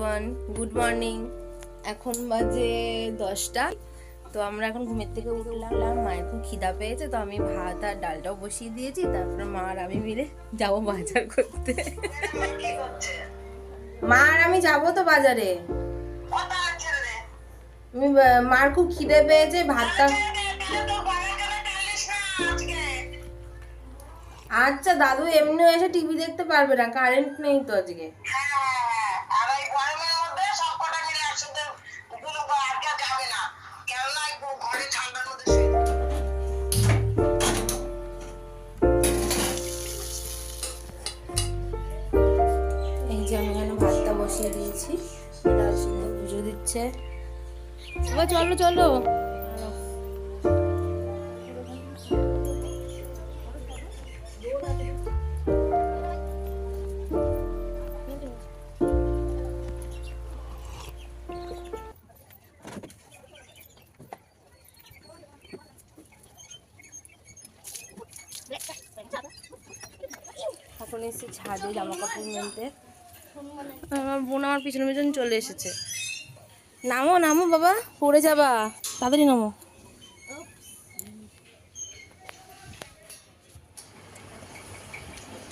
Everyone good morning এখন বাজে দশটা। তো আমরা এখন ঘুমের থেকে উঠলাম। মায়ের খুব খিদা পেয়েছে, তো আমি ভাত আর ডালটাও বসিয়ে দিয়েছি। তারপরে মা আর আমি মিলে যাব বাজার করতে। মা আর আমি যাব তো বাজারে। আমি মার খুব খিদে পেয়েছে, ভাতটা আচ্ছা দাদু এমনি এসে টিভি দেখতে পারবে না কারেন্ট নেই তো আজকে। এবার চলো চলো। এখন এসে ছাদে জামা কাপড় মেলতে। আমার বোন আমার পিছনে পিছনে চলে এসেছে। নামো নামো বাবা পড়ে যাবা। তাড়াতাড়ি নামো।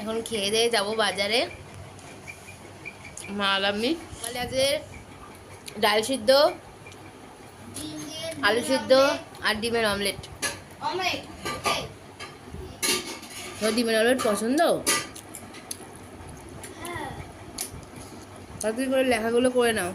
এখন খেয়ে দিয়ে যাব বাজারে। মা আর আমি আজকে ডাল সিদ্ধ আলু সিদ্ধ আর ডিমের অমলেট। তোর ডিমের অমলেট পছন্দ? তাড়াতাড়ি করে লেখাগুলো করে নাও।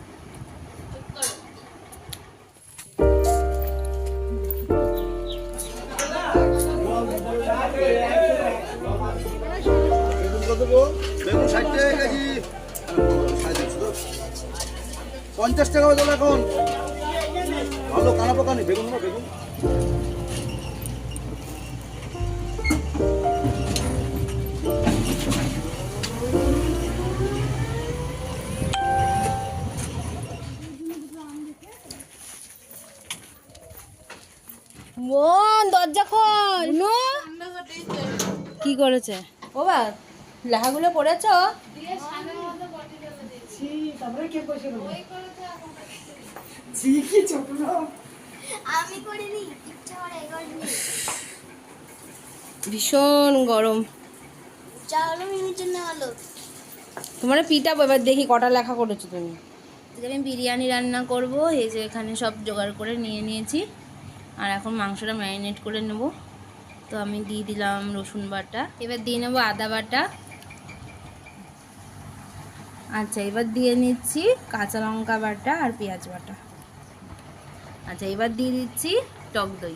পঞ্চাশ টাকা বাজার এখন। ভালো কানা পাকা নেই বেগুন বেগুন। বোন দরজা খোল নো। কি করেছে? ও বা লেখাগুলো পড়েছ? আমি করিনি ইচ্ছা করে করিনি ভীষণ গরম। হলো। তোমার পিটাবো এবার দেখি কটা লেখা করেছ তুমি। আজকে আমি বিরিয়ানি রান্না করব এই যে এখানে সব জোগাড় করে নিয়ে নিয়েছি। আর এখন মাংসটা ম্যারিনেট করে নেব। তো আমি দিয়ে দিলাম রসুন বাটা। এবার দিয়ে নেব আদা বাটা। আচ্ছা এবার দিয়ে নিচ্ছি কাঁচা লঙ্কা বাটা আর পেঁয়াজ বাটা। আচ্ছা এবার দিয়ে দিচ্ছি টক দই।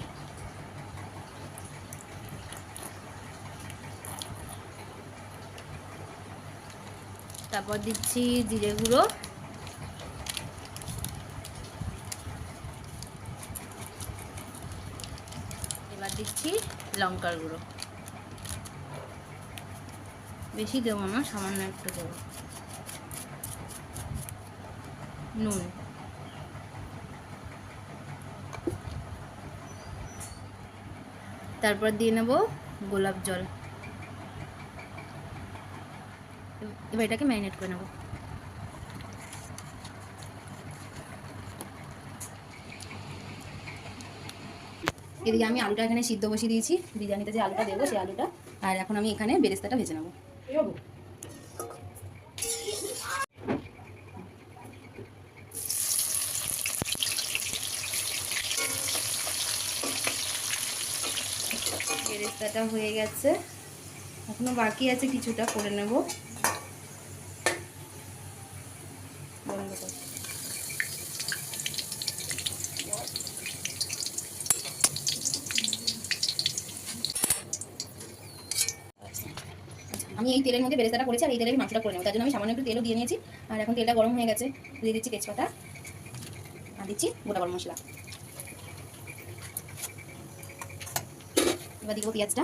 তারপর দিচ্ছি জিরে গুঁড়ো। এবার দিচ্ছি লঙ্কার গুঁড়ো। বেশি দেবো না, সামান্য একটু দেবো। নুন তারপর দিয়ে নেব গোলাপ জল। এবার এটাকে ম্যারিনেট করে নেব। এদিকে আমি আলুটা এখানে সিদ্ধ বসিয়ে দিয়েছি। বিরিয়ানিতে যে আলুটা দেবো, সেই আলুটা। আর এখন আমি এখানে বেরেস্তাটা ভেজে নেব। বেরেস্তাটা হয়ে গেছে। এখনও বাকি আছে, কিছুটা করে নেব। আমি এই তেলের মধ্যে বেরেস্তাটা করেছি, আর এই তেলে আমি মাংসটা করে নেব। তার জন্য আমি সামান্য একটু তেলও দিয়ে নিয়েছি। আর এখন তেলটা গরম হয়ে গেছে। দিয়ে দিচ্ছি তেজপাতা। আর দিচ্ছি গোটা গরম মশলা। এবার দিব পেঁয়াজটা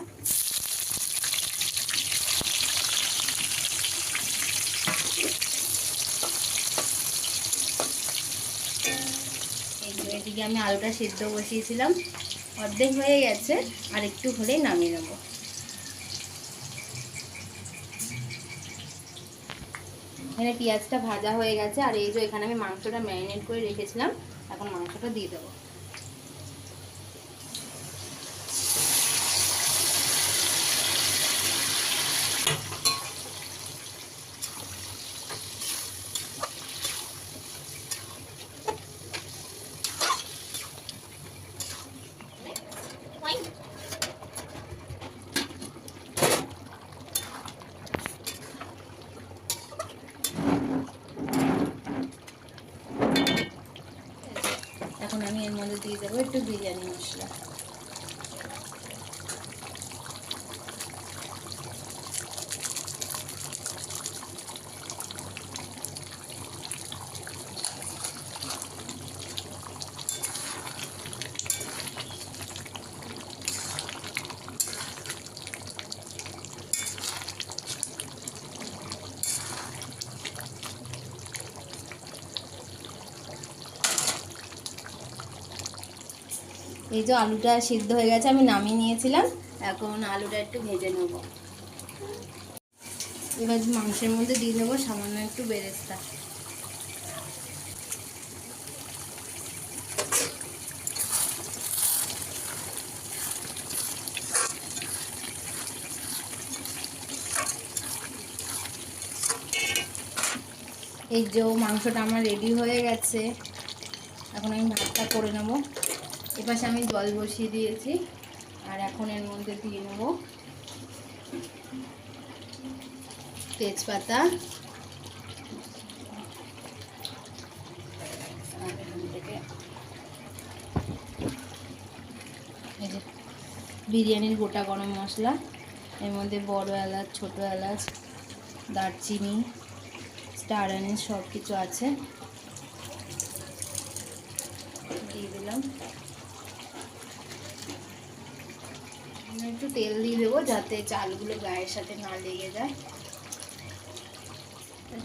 এদিকে আমি আলুটা সেদ্ধ বসিয়েছিলাম। অর্ধেক হয়ে গেছে, আর একটু হলেই নামিয়ে নেব। এখানে পেঁয়াজটা ভাজা হয়ে গেছে, আর এই যে এখানে আমি মাংসটা ম্যারিনেট করে রেখেছিলাম, এখন মাংসটা দিয়ে দেবো এখন আমি এর মধ্যে দিয়ে দেবো একটু বিরিয়ানি মশলা। এই যে আলুটা সিদ্ধ হয়ে গেছে, আমি নামিয়ে নিয়েছিলাম। এখন আলুটা একটু ভেজে নেব। এবার মাংসের মধ্যে দিয়ে দেবো সামান্য একটু বেরেস্তা। এই যে মাংসটা আমার রেডি হয়ে গেছে। এখন আমি ভাতটা করে নেব। এপাশে আমি জল বসিয়ে দিয়েছি, আর এখন এর মধ্যে দিয়ে নেব তেজপাতা। বিরিয়ানির গোটা গরম মশলা, এর মধ্যে বড় এলাচ, ছোট এলাচ, দারচিনি, স্টার সব কিছু আছে। দিয়ে দিলাম। আমি একটু তেল দিয়ে দেবো যাতে চালগুলো গায়ের সাথে না লেগে যায়।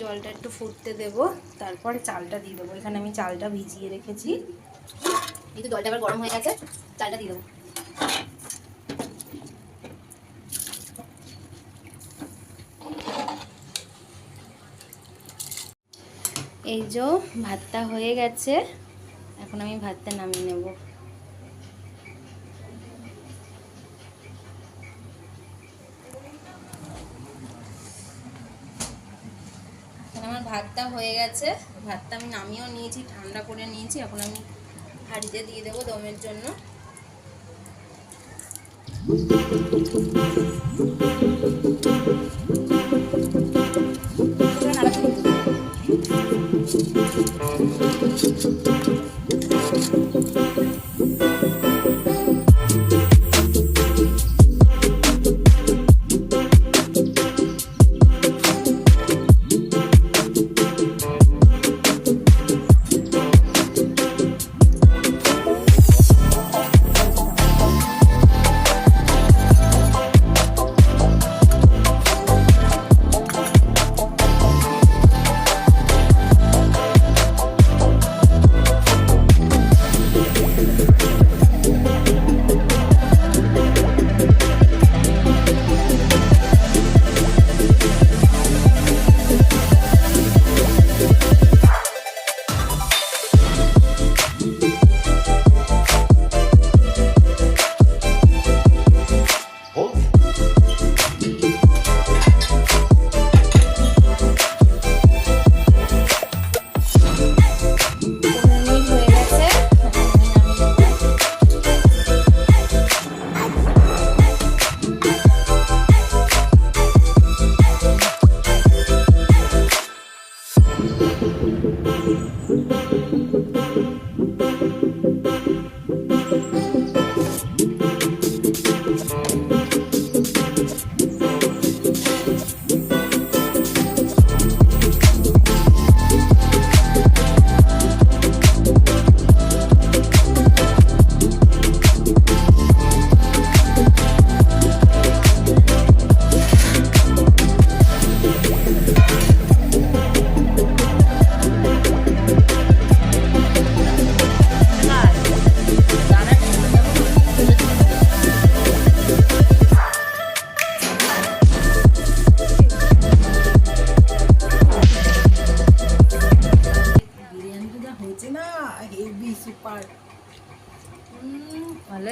জলটা একটু ফুটতে দেবো, তারপর চালটা দিয়ে দেবো। এখানে আমি চালটা ভিজিয়ে রেখেছি। এই তো জলটা আবার গরম হয়ে গেছে, চালটা দিয়ে দেবো। এই যে ভাতটা হয়ে গেছে, এখন আমি ভাতটা নামিয়ে নেব। আমার ভাতটা হয়ে গেছে ভাতটা আমি নামিয়েও নিয়েছি, ঠান্ডা করে নিয়েছি এখন আমি হাঁড়িতে দিয়ে দেবো দমের জন্য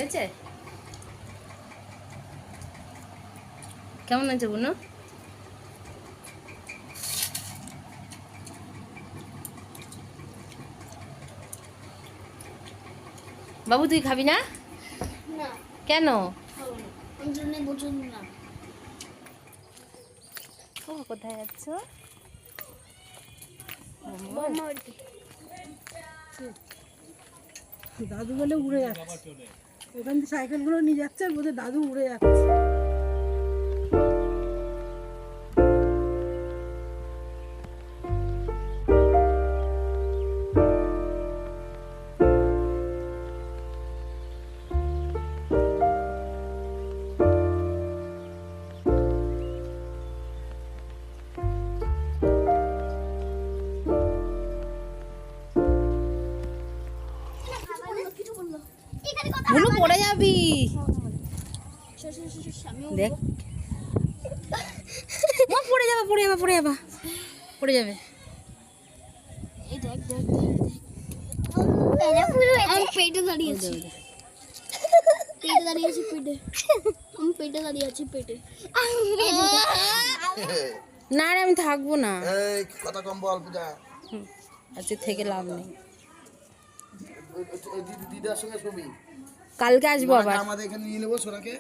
হয়েছে? কেমন আছে বুনো? বাবু তুই খাবি না? না। কেন? কোথায় যাচ্ছ? দাদু বলে উড়ে যাচ্ছে। ওখান থেকে সাইকেলগুলো নিয়ে যাচ্ছে আর বোধহয় দাদু উড়ে যাচ্ছে। বুনু পড়ে যাবি। দেখ। পড়ে যাবে পড়ে যাবে পড়ে যাবে। পড়ে যাবে। এই দেখ দেখ দেখ দেখ। আমি পেটে দাঁড়িয়ে আছি। পেটে দাঁড়িয়ে আছি পেটে। আমি পেটে দাঁড়িয়ে আছি পেটে। না রে আমি থাকব না। কথা কম বল পূজা? হুম, আজকে থেকে লাভ নেই। দিদার সঙ্গে ছবি কালকে আসব আবার। আমাদের এখানে নিয়ে নেব সোনাকে।